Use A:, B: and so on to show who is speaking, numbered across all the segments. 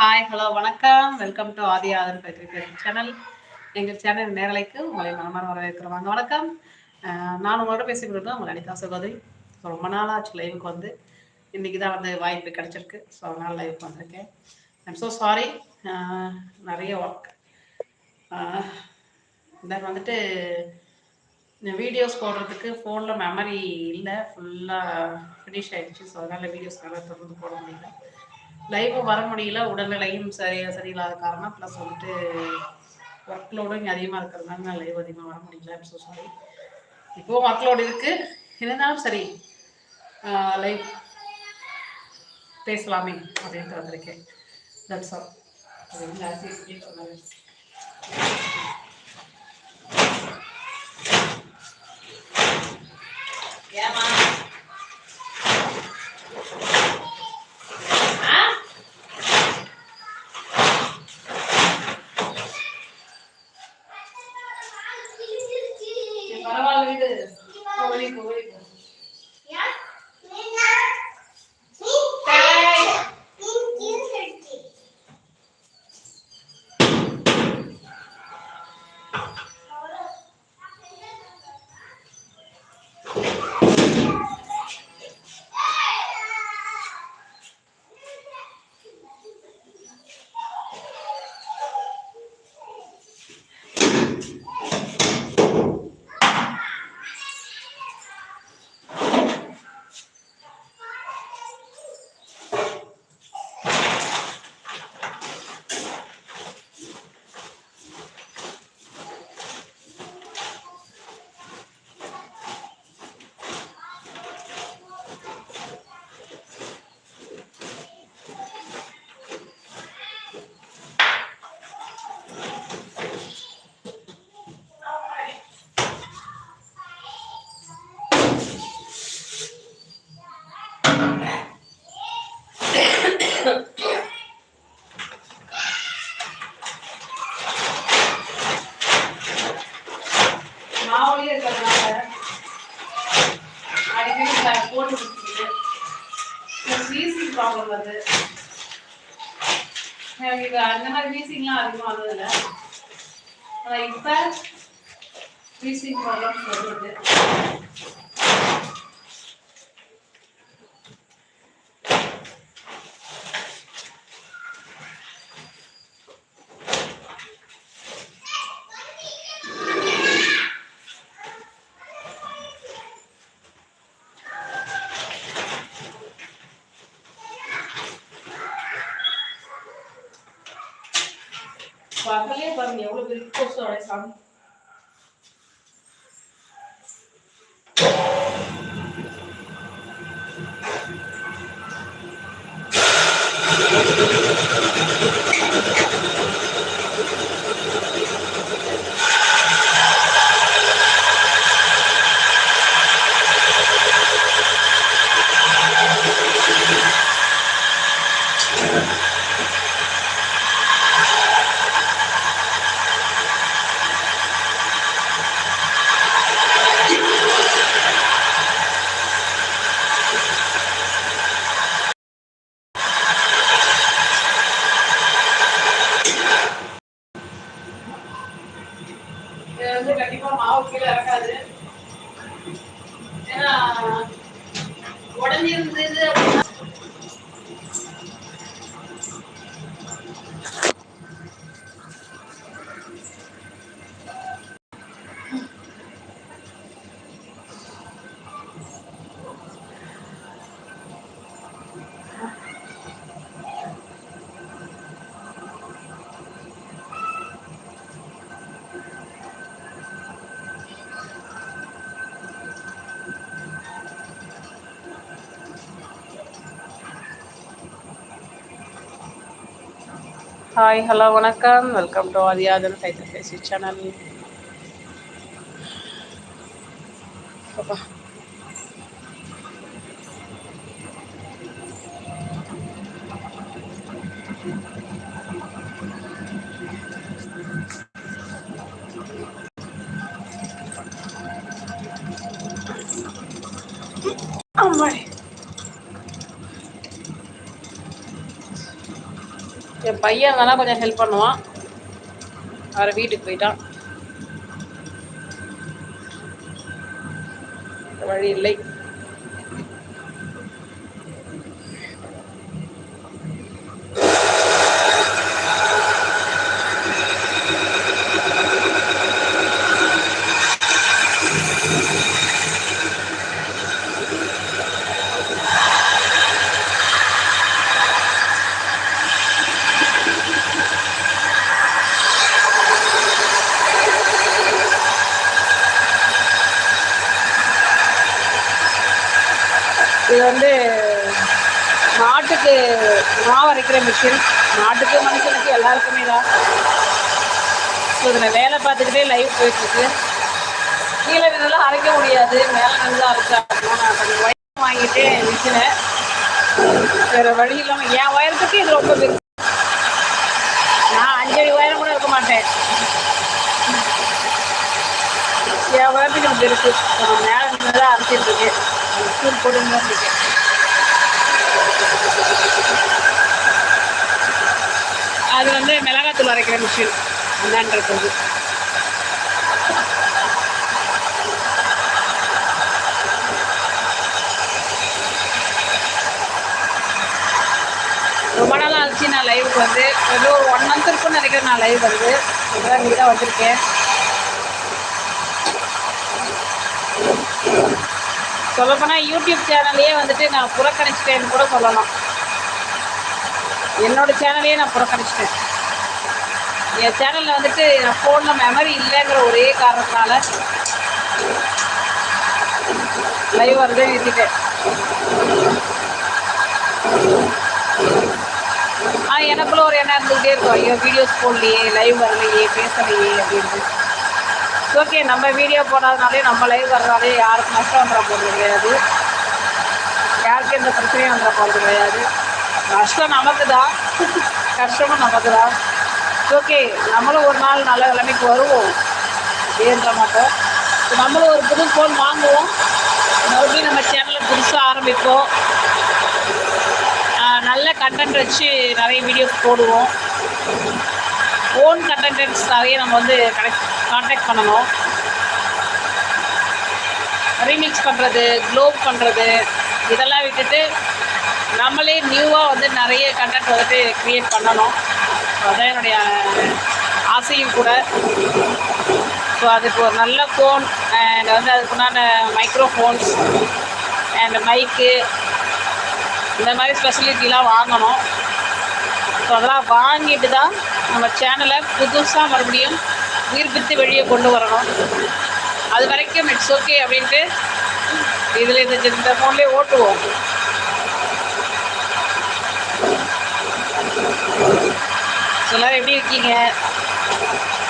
A: Hi hello வணக்கம். Welcome to Aadhi author பத்திரிகை channel எங்கள் சேனல் நேரலைக்கு உங்களை மனமான வரவேற்கிறவாங்க வணக்கம். நான் உங்களோட பேசிக்கிட்டு உங்கள் அனிதா சகோதரி. ஸோ ரொம்ப நாளாச்சு லைவுக்கு வந்து. இன்றைக்கி தான் வந்து வாய்ப்பு கிடச்சிருக்கு. ஸோ அதனால் லைவுக்கு வந்திருக்கேன். ஐம் ஸோ சாரி நிறைய ஒர்க் தென் வந்துட்டு இந்த வீடியோஸ் போடுறதுக்கு ஃபோனில் மெமரி இல்லை. ஃபுல்லாக ஃபினிஷ் ஆகிடுச்சு ஸோ அதனால் வீடியோஸ் நல்லா தொடர்ந்து போட முடியல. லைவும் வர முடியல உடல்நிலையும் சரி சரியில்லாத காரணம். ப்ளஸ் வந்துட்டு ஒர்க் லோடும் இங்கே அதிகமாக இருக்கிறதுனால நான் லைவ் அதிகமாக வர முடியல. ஸோ சாரி இப்போவும் ஒர்க் லோடு இருக்குது இருந்தாலும் சரி லைவ் பேசலாமே அப்படின்ட்டு வந்திருக்கேன். தட்ஸ் ஆல் அது வந்து ஏமா you. அந்த மாதிரி வீசிங்லாம் அதிகமாக வந்ததில்ல. ஆனால் இப்போ வீசிங் ப்ராப்ளம் ஹாய் ஹலோ வணக்கம். வெல்கம் டு ஆதியாதன் சைக்கிள் பேசி சேனல். பையன் வேணா கொஞ்சம் ஹெல்ப் பண்ணுவான். அவரை வீட்டுக்கு போயிட்டான். வழி இல்லை இது வந்து மாட்டுக்கு மாவு அரைக்கிற மிஷின் மாட்டுக்கு மனுஷனுக்கு எல்லாருக்குமே தான் ஸோ இதில் வேலை பார்த்துக்கிட்டே லைவ் போயிட்டுருக்கு. கீழே நின்றுலாம் அரைக்க முடியாது மேலே நின்று அரைச்சாகணும் நான் கொஞ்சம் ஒயர் வாங்கிட்டு நிற்கிறேன் வேறு வழி இல்லாமல் என் உயரத்துக்கு இது ரொம்ப பெருசு நான் அஞ்சடி ஒயரம் கூட இருக்க மாட்டேன். என் உயரத்துக்கு எனக்கு பெருசு மேலே நின்று தான் அரைச்சிட்டு இருக்கேன். ஸ்கூல் போட்டு இருக்கேன் அது வந்து மிளகாத்தூள் அரைக்கிற மிஷின் ரொம்ப நாளாக ஆச்சு நான் லைவுக்கு வந்து. ஏதோ ஒரு ஒன் மந்த் இருக்கும்னு நினைக்கிறேன் நான் லைவ் வந்து இப்போதான் நீ தான் வந்திருக்கேன். சொல்லப்போனால் யூடியூப் சேனல்லையே வந்துட்டு நான் புறக்கணிச்சிட்டேன்னு கூட சொல்லலாம். என்னோட சேனலையே நான் புறக்கணிச்சிட்டேன். என் சேனலில் வந்துட்டு என் ஃபோனில் மெமரி இல்லைங்கிற ஒரே காரணத்தினால லைவ் வரதே நிறுத்திட்டேன் ஆ எனக்குள்ள ஒரு எண்ணம் இருந்துகிட்டே இருக்கும். ஐயோ வீடியோஸ் போடலையே லைவ் வரலையே பேசலையே அப்படின்ட்டு ஓகே நம்ம வீடியோ போடாதனாலே நம்ம லைவ் வர்றதாலே யாருக்கும் நஷ்டம் வந்துட போகிறது கிடையாது. யாருக்கும் எந்த பிரச்சனையும் வந்துட போகிறது கிடையாது. நஷ்டம் நமக்கு தான் கஷ்டமும் நமக்கு தான் ஓகே நம்மளும் ஒரு நாள் நல்ல நிலைமைக்கு வருவோம். ஏன்ற மாட்டோம். நம்மளும் ஒரு புது ஃபோன் வாங்குவோம். மறுபடியும் நம்ம சேனலை புதுசாக ஆரம்பிப்போம். நல்ல கண்டென்ட் வச்சு நிறைய வீடியோஸ் போடுவோம். ஓன் கண்டென்ட்ஸ் நிறைய நம்ம வந்து கனெக்ட் காண்டாக்ட் பண்ணணும். ரீமிக்ஸ் பண்ணுறது க்ளோப் பண்ணுறது இதெல்லாம் விட்டுட்டு நம்மளே நியூவாக வந்து நிறைய கண்டென்ட் வந்துட்டு க்ரியேட் பண்ணணும். அதான் என்னுடைய ஆசையும் கூட. ஸோ அதுக்கு ஒரு நல்ல ஃபோன் அண்ட் வந்து அதுக்குண்டான மைக்ரோஃபோன்ஸ் அண்ட் மைக்கு இந்த மாதிரி ஸ்பெசிலிட்டிலாம் வாங்கணும். ஸோ அதெல்லாம் வாங்கிட்டு தான் நம்ம சேனலை புதுசாக மறுபடியும் உயிர்ப்பித்து வெளியே கொண்டு வரணும். அது வரைக்கும் இட்ஸ் ஓகே அப்படின்ட்டு இதில் இந்த இந்த ஃபோன்லேயே ஓட்டுவோம். எல்லோரும் எப்படி இருக்கீங்க?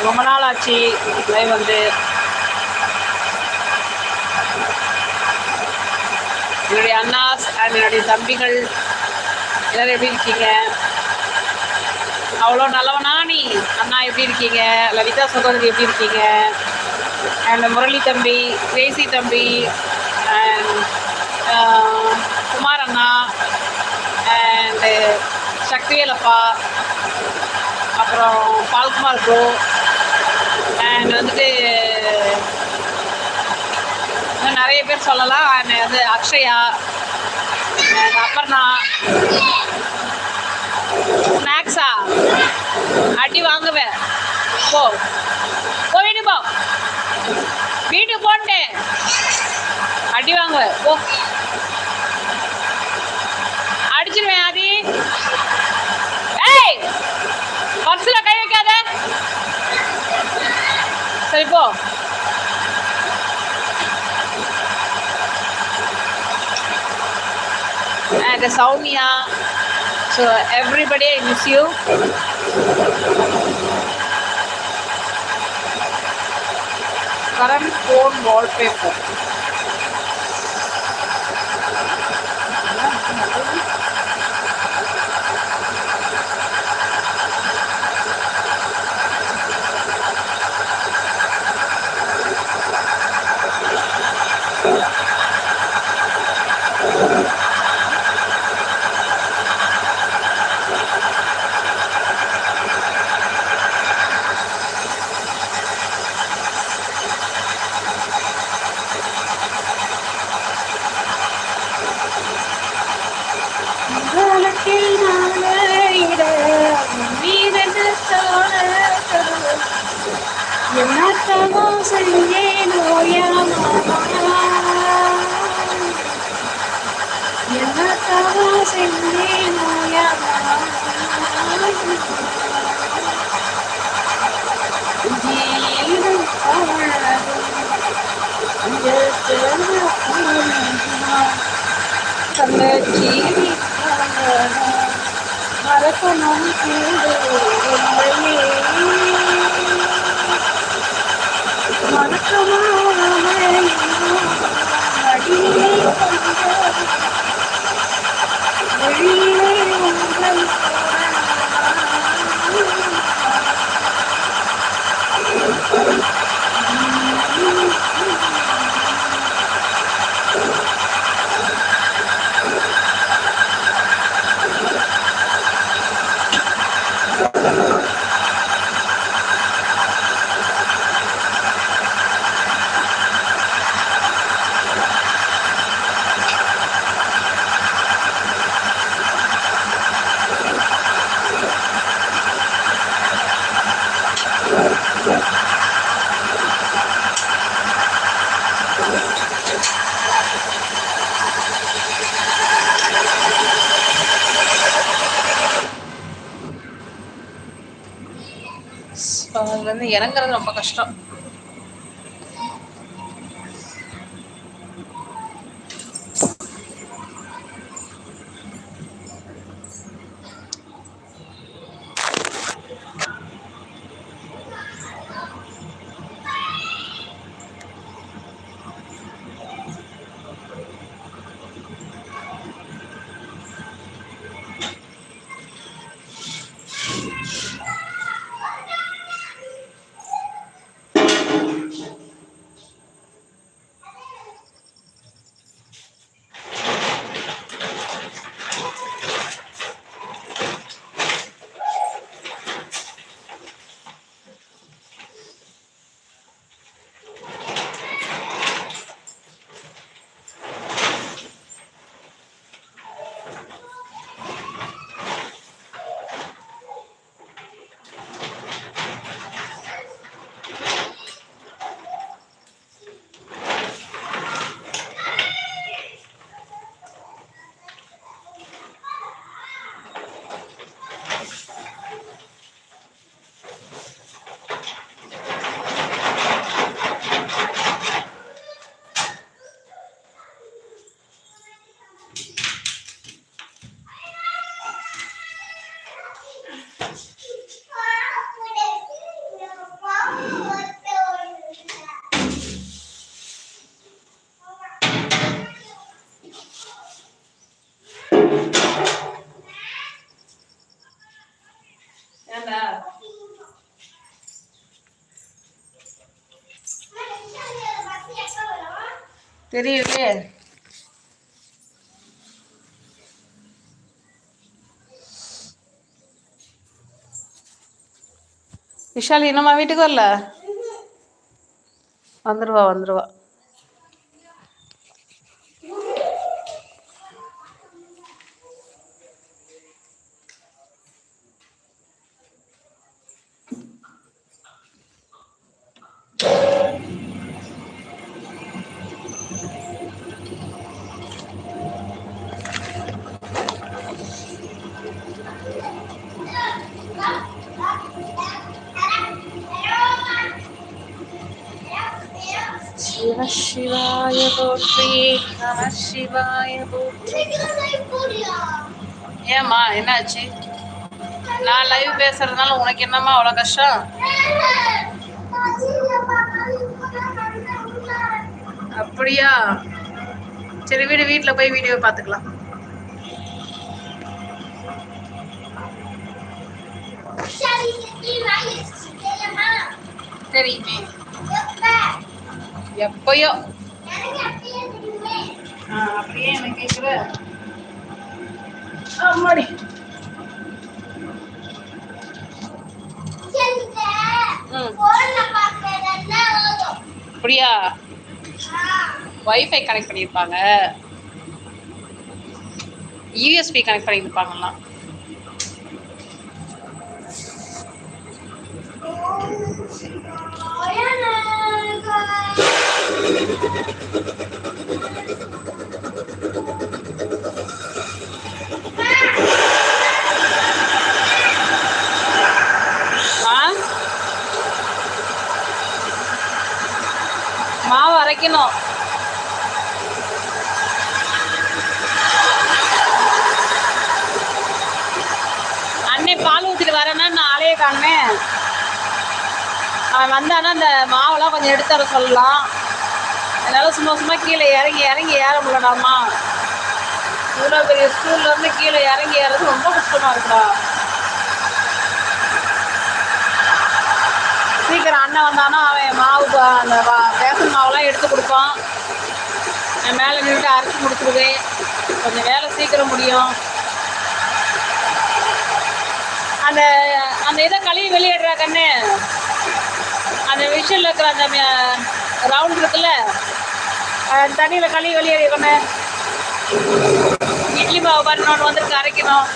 A: ரொம்ப நாள் ஆச்சு லைவ் வந்து. என்னுடைய அண்ணாஸ் அண்ட் என்னுடைய தம்பிகள் எல்லோரும் எப்படி இருக்கீங்க? அவ்வளோ நல்லவனா நீ? அண்ணா எப்படி இருக்கீங்க? லலிதா சகோதரி எப்படி இருக்கீங்க? அண்ட் முரளி தம்பி கிரேசி தம்பி அண்ட் குமார் அண்ணா அண்டு சக்திவேலப்பா அப்புறம் பால்குமார் ப்ரோ அண்ட் வந்துட்டு இன்னும் நிறைய பேர் சொல்லலாம். அண்ட் வந்து அக்ஷயா அபர்ணா ஸ்நாக்ஸா அடி வாங்குவேன். போ. போ வீடு போ. வீட்டுக்கு போன்ட்டேன். அடி வாங்குவேன். போ. சரி போ and Soumya. So everybody, I miss you. Current phone wallpaper.
B: அதுலேருந்து இறங்குறது ரொம்ப கஷ்டம். தெரியலையே விஷால் இன்னுமா வீட்டுக்கு வரல? வந்துருவா வந்துருவா. சிவாய என்னாச்சு? நான் லைவ் பேசுறதுனால உனக்கு என்னம்மா அவ்வளோ கஷ்டம்? அப்படியா? சரி வீடு வீட்டில் போய் வீடியோ பார்த்துக்கலாம். தெரியுமே எப்பயோ. அப்படியே என்ன கேட்குற அம்மாடி அப்படியா? வைஃபை கனெக்ட் பண்ணியிருப்பாங்க. யூஎஸ்பி கனெக்ட் பண்ணியிருப்பாங்கலாம் ஆ வைக்கணும்.
A: அன்னை பால் ஊற்றிட்டு வரேன்னா நான் ஆளையே காணுமே அவன் வந்தானா அந்த மாவெல்லாம் கொஞ்சம் எடுத்து சொல்லலாம். என்னால் சும்மா சும்மா கீழே இறங்கி இறங்கி ஏற முடியலாமா இவ்வளோ பெரிய ஸ்கூல்ல இருந்து கீழே இறங்கி ஏறது ரொம்ப கஷ்டமா இருக்குடா. சீக்கிரம் அண்ணன் வந்தானா அவன் மாவு அந்த வா- மாவுலாம் எடுத்து கொடுப்போம். நான் மேலே நின்றுட்டு அரைச்சி கொடுத்துருவேன் கொஞ்சம் வேலை சீக்கிரம் முடியும். அந்த அந்த இதை கழுவி வெளியிடுறா கண்ணு. அந்த விஷயம் இருக்கிற அந்த ரவுண்ட் இருக்குல்ல தண்ணியில் கழுவி வெளியேறிய இட்லி மாவு பண்ணணும்னு வந்துருக்கு அரைக்கணும்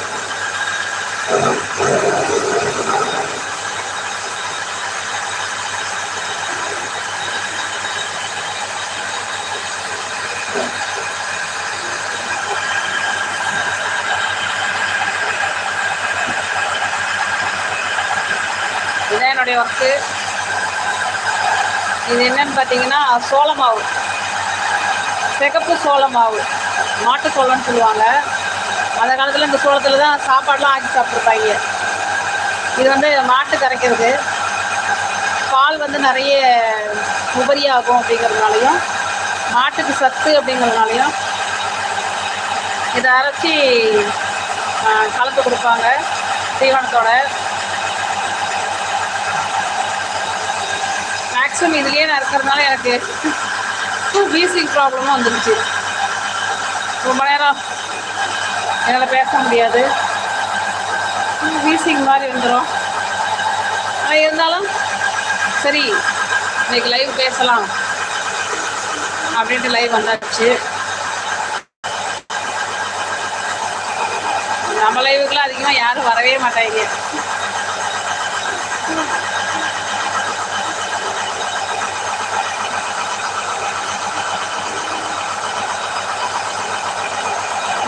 A: இதான் இது என்னன்னு பார்த்தீங்கன்னா சோளமாவு. சிகப்பு சோளமாவு. மாட்டு சோளம்னு சொல்லுவாங்க. அந்த காலத்தில் இந்த சோளத்தில் தான் சாப்பாடுலாம் ஆக்கி சாப்பிட்ருப்பாங்க இது வந்து மாட்டு கரைக்கிறது. பால் வந்து நிறைய உபரியாகும் அப்படிங்கிறதுனாலையும் மாட்டுக்கு சத்து அப்படிங்கிறதுனாலையும் இதை அரைச்சி கலந்து கொடுப்பாங்க. தீவனத்தோட. வருஷம் இதுலேயே நான் இருக்கிறதுனால எனக்கு வீசிங் ப்ராப்ளமும் வந்துருச்சு. ரொம்ப நேரம் என்னால் பேச முடியாது. வீசிங் மாதிரி வந்துடும் ஆனால் இருந்தாலும் சரி இன்னைக்கு லைவ் பேசலாம் அப்படின்ட்டு லைவ் வந்தாச்சு. நம்ம லைவுக்குலாம் அதிகமாக யாரும் வரவே மாட்டாங்க.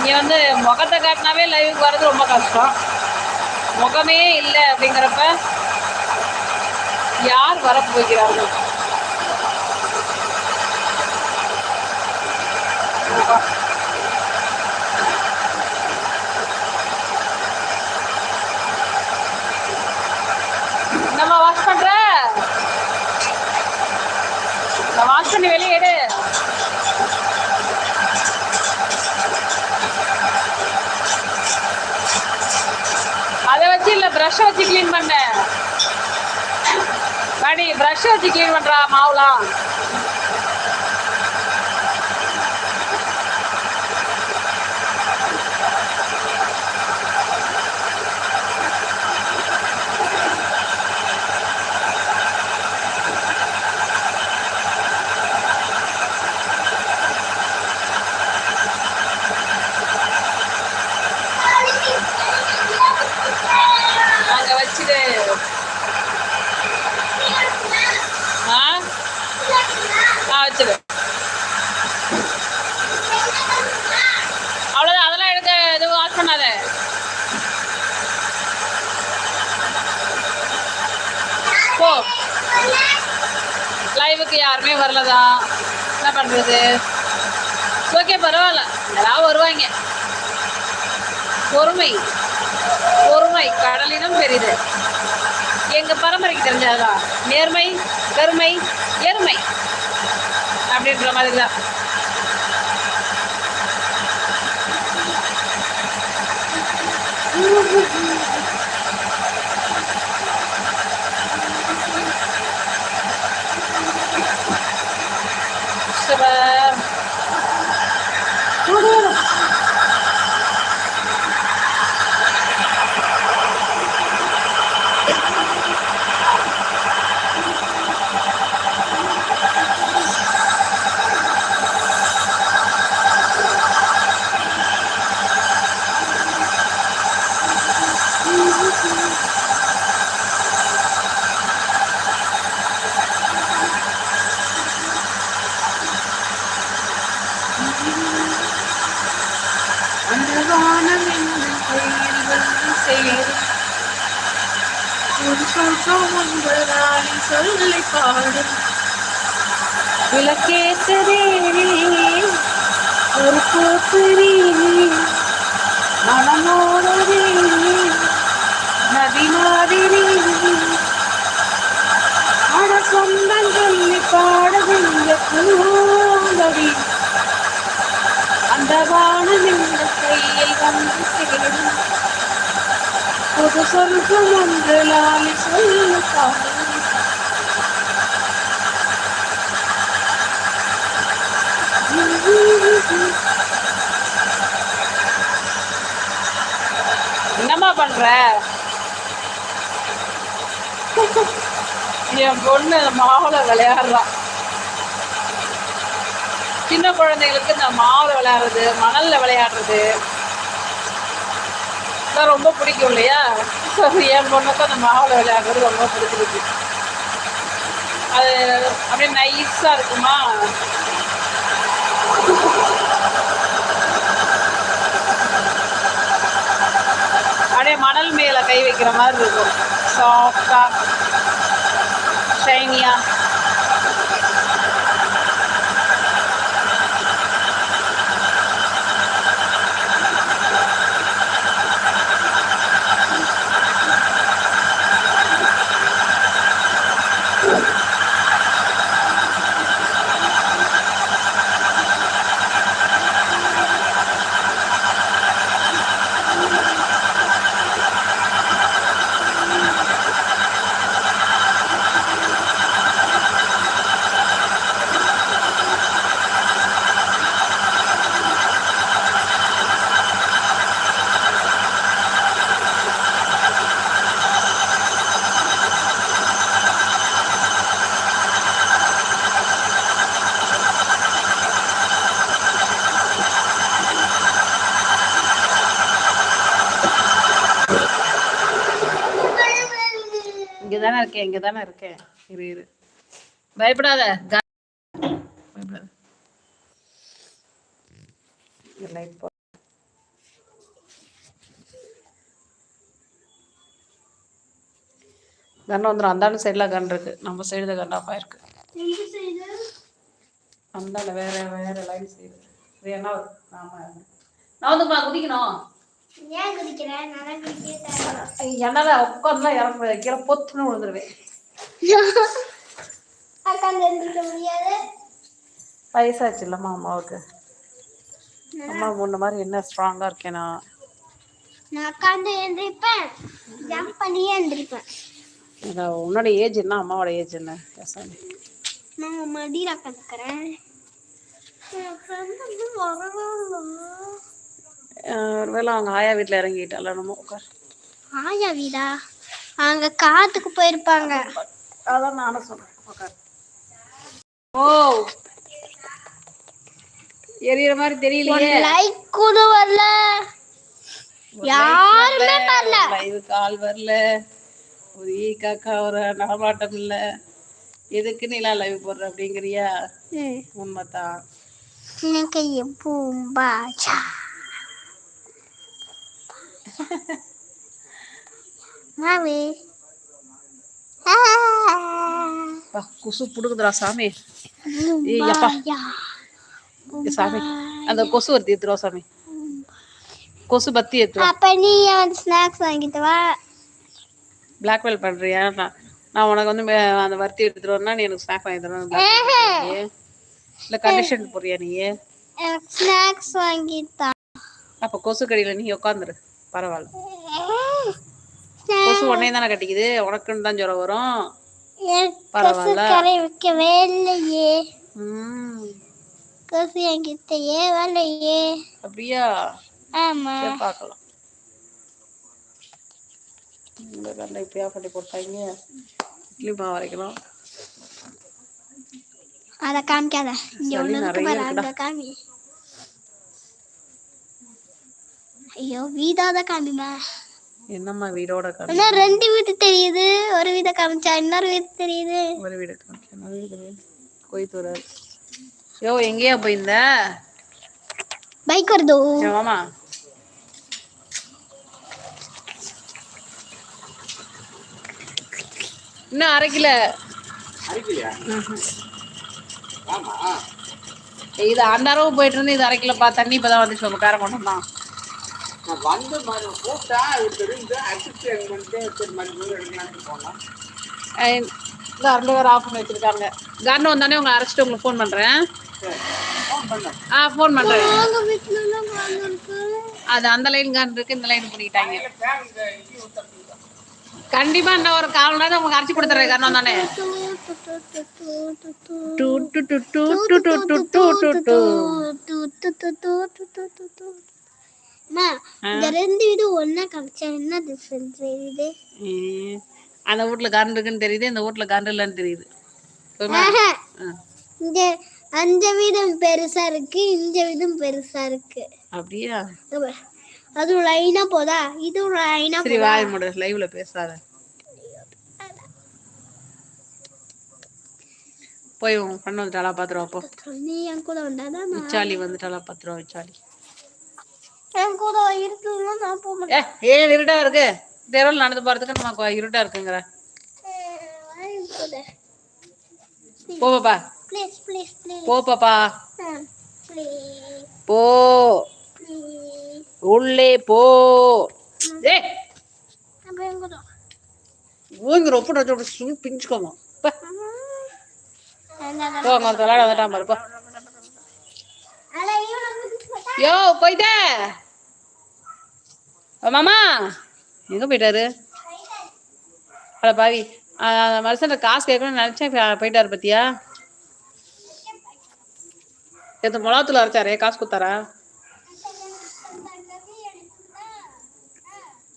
A: இங்கே வந்து முகத்தை காட்டினாவே லைவுக்கு வர்றது ரொம்ப கஷ்டம். முகமே இல்லை அப்படிங்கிறப்ப யார் வர போகிறார்கள்? நம்ம வாஷ் பண்ற? நான் வாஷ் பண்ணி வெளியே எடு அதை வச்சு இல்ல ப்ரஷ் வச்சு க்ளீன் பண்ண. வாடி ப்ரஷ் வச்சு க்ளீன் பண்ணுறா மாவுலாம் அங்க வச்சுட்டு ஆ ஆ வச்சிரு அவ்வளோதான் அதெல்லாம் எடுக்க எதுவும் வாஷ் பண்ணாத போ லைவுக்கு யாருமே வரலதான் என்ன பண்ணுறது ஓகே பரவாயில்ல. எல்லாம் வருவாங்க. பொறுமை. பொறுமை. கடலினும் பெரிது. எங்க பரம்பரைக்கு தெரிஞ்சாதா நேர்மை பெருமை எருமை. அப்படின்ற மாதிரி தான்
C: பாடு விளக்கேற்றதே ஒரு கூத்துரே மனமோடதே நதி மாதிரி ஆன சொந்தம் சொல்லி பாடுகின்ற பூங்கடி அந்த
A: வானம் இந்த கையில் வந்து சேரும் புது சொல்கும் ஒன்று லாலி சொல்லு பண்ற? என் பொண்ணு மாவுல விளையாடுறான் சின்ன குழந்தைங்களுக்கு இந்த மாவுல விளையாடுறது மணல்ல விளையாடுறது. தான் ரொம்ப பிடிக்கும் இல்லையா? ஸோ என் பொண்ணுக்கும் அந்த மாவுல விளையாடுறது ரொம்ப பிடிச்சிருக்கு. அது அப்படியே நைஸா இருக்குமா? அப்படியே மணல் மேலே கை வைக்கிற மாதிரி இருக்கும். சாஃப்டாக ஷைனியாக இங்கே தானே இருக்கேன் இங்கே தானே இருக்கேன். இரு இரு. பயப்படாத. க- பயப்படாத. இங்க light போ கன் வந்துடும் அந்தாண்ட சைடில் கன் இருக்கு. நம்ம சைடு தான் கன் ஆஃப் ஆயிருக்கு அந்தாண்ட வேற வேற லைன் சைடு வேணா ஆமாம் நான் வந்துப்பா குதிக்கணும்.
B: ஏன் குதிக்கிறேன்
A: என்னால் இறங்க கீழே பொத்துன்னு விழுந்துருவேன்.
B: உட்காந்து எழுந்திருக்க முடியாது.
A: வயசாச்சு இல்லம்மா அம்மாவுக்கு. அம்மா முன்ன மாதிரி என்ன ஸ்ட்ராங்கா இருக்கேனா?
B: நான் உட்காந்து எழுந்திருப்பேன் ஜம்ப் பண்ணியே எழுந்திருப்பேன்
A: உன்னோட ஏஜ் என்ன? அம்மாவோட ஏஜ் என்ன?
B: நான் மடியில்
A: ஒருவேளை அவங்க ஆயா வீட்டில் இறங்கிட்டால நம்ம உட்கார்.
B: ஆயா வீடா? அங்க காட்டுக்கு போயிருப்பாங்க.
A: அதான் நானும் சொல்றேன் உட்கார். ஓ எரியற மாதிரி தெரியலையே.
B: லைக் கூட வரல. யாருமே வரல.
A: லைவ் கால் வரல. ஒரு ஈ காக்கா ஒரு நடமாட்டம் இல்ல. எதுக்கு நீலா லைவ் போடுற அப்படிங்கிறியா. உண்மைதான்.
B: எனக்கு பூம்பாச்சா மாவி
A: அப்பா, குசு புடுங்குதுடா சாமி. சாமி. அந்த கொசு ஒருத்தி எடுத்துருவா சாமி. கொசு பத்தி எடுத்துருவா
B: அப்ப நீ வந்து ஸ்நாக்ஸ் வாங்கிட்டு வா.
A: பிளாக்மெயில் பண்றியா? நான் நான் உனக்கு வந்து அந்த வர்த்தி எடுத்துட்டு வரேன்னா நீ எனக்கு ஸ்நாக் வாங்கி தரணும் இல்ல கண்டிஷன் போறியா நீ
B: ஸ்நாக்ஸ் வாங்கிட்டா
A: அப்ப கொசு கடியில நீ உட்காந்துரு பரவாயில்ல. கொசு உடனே தானே கட்டிக்குது? உனக்குன்னு தான் ஜுரம் வரும். பரவாயில்ல.
B: கரை வைக்கவே இல்லையே. கொசு என்கிட்டயே வரலையே.
A: அப்படியா?
B: ஆமா.
A: பார்க்கலாம். இந்த கண்டை இப்படியா பண்ணி போட்டாங்க இட்லி மாவு
B: அத காமிக்காத. இங்க ஒண்ணு இருக்கு
A: நிறைய
B: பாரு
A: இருக்குடா.
B: அங்க காமி. ஐயோ வீடாத காமிமா
A: என்னம்மா வீடோட கதை
B: ஆனா ரெண்டு வீடு தெரியுது. ஒரு வீட காமிச்சா இன்னொரு வீடு தெரியுது.
A: ஒரு வீடு காமிக்க நல்ல வீடு கோயத்தூர் யோ எங்கேயா போயிருந்த?
B: பைக் வருதோ?
A: மாமா இன்னும் அரைக்கல. ம்ஹும். இது அண்டாரவும் போயிட்டு இருந்து இது அரைக்கலப்பா. தண்ணி இப்பதான் வந்துச்சு. உங்க பேர கொண்டு
D: நான் வந்து மறு கூப்பிட்டா அவர் தெரிஞ்சு பண்ணிட்டு சரி மறுபடியும் எடுக்கலாம்னு போனோம்
A: இந்த ரெண்டு ஆஃப் பண்ணி வச்சிருக்காங்க கன் வந்தோடனே உங்களை அரைச்சிட்டு உங்களுக்கு ஃபோன் பண்றேன்
D: சரி ஃபோன் பண்ணேன்
A: ஆ ஃபோன் பண்ணுறேன் அது அந்த லைன் கான் இருக்கு இந்த லைன் பண்ணிக்கிட்டாங்க. கண்டிப்பா இந்த ஒரு கால் நேரம் உங்களுக்கு அரைச்சி கொடுத்துறேன் காரணம் தானே டு டு டு டு டு டு டு டு டு அந்த வீட்ல கரண்ட் இருக்குன்னு தெரியுது இந்த வீட்ல கரண்ட் இல்லைன்னு தெரியுது.
B: இந்த அந்த வீதம் பெருசா இருக்கு இந்த வீதம் பெருசா இருக்கு.
A: அப்படியா?
B: அப்ப அது லைனா போதா? இது லைனா
A: சரி வாய் மூடு லைவ்ல பேசாத. போய் உன் பண்ண வந்துட்டாளா பாத்துருவா போ.
B: நீ என் கூட வந்தாதான்
A: விச்சாலி வந்துட்டாளா பாத்துருவா விச்சாலி
B: என் கூட இருக்குன்னா நான் போக மாட்டேன்.
A: ஏ ஏன் இருட்டா இருக்கு? தெருவில் நடந்து போறதுக்கு நம்ம இருட்டா இருக்குங்கிற. போ பாப்பா.
B: ப்ளீஸ் ப்ளீஸ் ப்ளீஸ்
A: போ பாப்பா. உள்ளே போ. ஏ. ஊங்க ரொம்ப சும் பிஞ்சுக்கோங்க போ. அங்க விளையாட வந்துட்டான் பாரு போ.
B: அட இவனை மிதிச்சு போட்டா?
A: யோ போயிட்டே. மாமா! எங்க போயிட்டாரு? அட பாவி. மனுஷன் காசு கேட்கணும்னு நினைச்சேன் போயிட்டாரு பத்தியா? எது மிளகாத்தூள் அரைச்சாரே? காசு கொடுத்தாரா?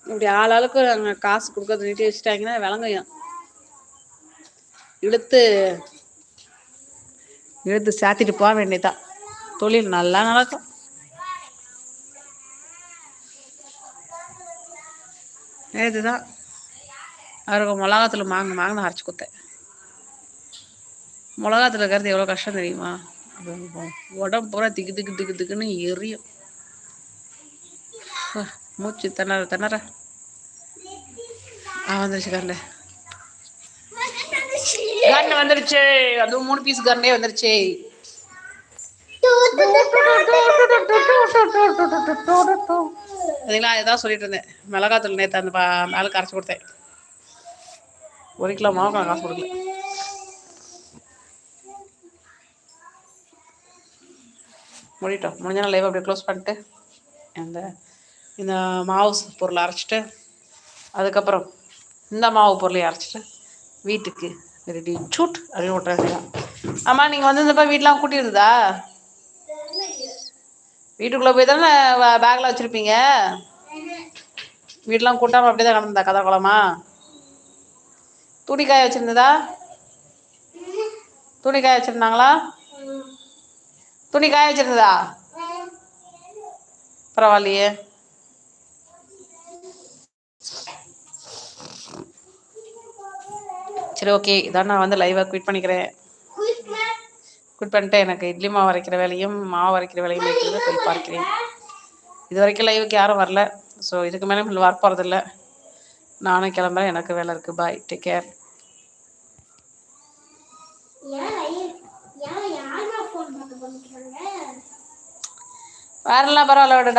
A: இப்படி ஆளாளுக்கு நாங்கள் காசு கொடுக்கறது நீட்டி வச்சுட்டாங்கன்னா விளங்கையும் இழுத்து இழுத்து சாத்திட்டு போக வேண்டியதுதான். தொழில் நல்லா நடக்கும். இதுதான் அவருக்கு மிளகாத்துல மாங்க மாங்கன்னு அரைச்சி கொடுத்தேன். மிளகாத்துல இருக்கிறது எவ்வளோ கஷ்டம் தெரியுமா? உடம்பு பூரா திக்கு திக்கு திக்கு திக்குன்னு எரியும். மூச்சு திணற திணற. ஆ வந்துருச்சு கண்ணு கண்ணு வந்துருச்சு. அதுவும் மூணு பீஸ் கண்ணே வந்துருச்சு. அதுங்களா இதான் சொல்லிட்டு இருந்தேன். மிளகாத்தூள் நேற்று அந்த பா- மேலே கரைச்சி கொடுத்தேன். ஒரு கிலோ மாவு நான் காசு கொடுக்கல. முடிட்டோம் முடிஞ்ச நாள் லைவ் அப்படியே க்ளோஸ் பண்ணிட்டு இந்த இந்த மாவு பொருளை அரைச்சிட்டு அதுக்கப்புறம் இந்த மாவு பொருளையும் அரைச்சிட்டு வீட்டுக்கு ரெடி சூட் அப்படின்னு விட்டுறாங்க ஆமாம் நீங்கள் வந்து இந்த வீட்டெலாம் கூட்டியிருந்தா வீட்டுக்குள்ளே போய் தானே பேக்கில் வச்சுருப்பீங்க? வீட்டெலாம் கூட்டாமல் அப்படியே தான் கிடந்தா கதை குளமா துணி காய வச்சுருந்ததா? துணி காய வச்சுருந்தாங்களா? துணி காய வச்சுருந்ததா? பரவாயில்லையே. சரி ஓகே இதான் நான் வந்து லைவாக குவிட் பண்ணிக்கிறேன். குவிட் பண்ணிட்டு எனக்கு இட்லி மாவு அரைக்கிற வேலையும் மாவு அரைக்கிற வேலையும் இருக்கிறத போய் பார்க்கிறேன். இது வரைக்கும் லைவுக்கு யாரும் வரல. ஸோ இதுக்கு மேலே வர போகிறதில்ல நானும் கிளம்புறேன். எனக்கு வேலை இருக்குது பாய் டேக் கேர் வேறெல்லாம் பரவாயில்ல விடுடா.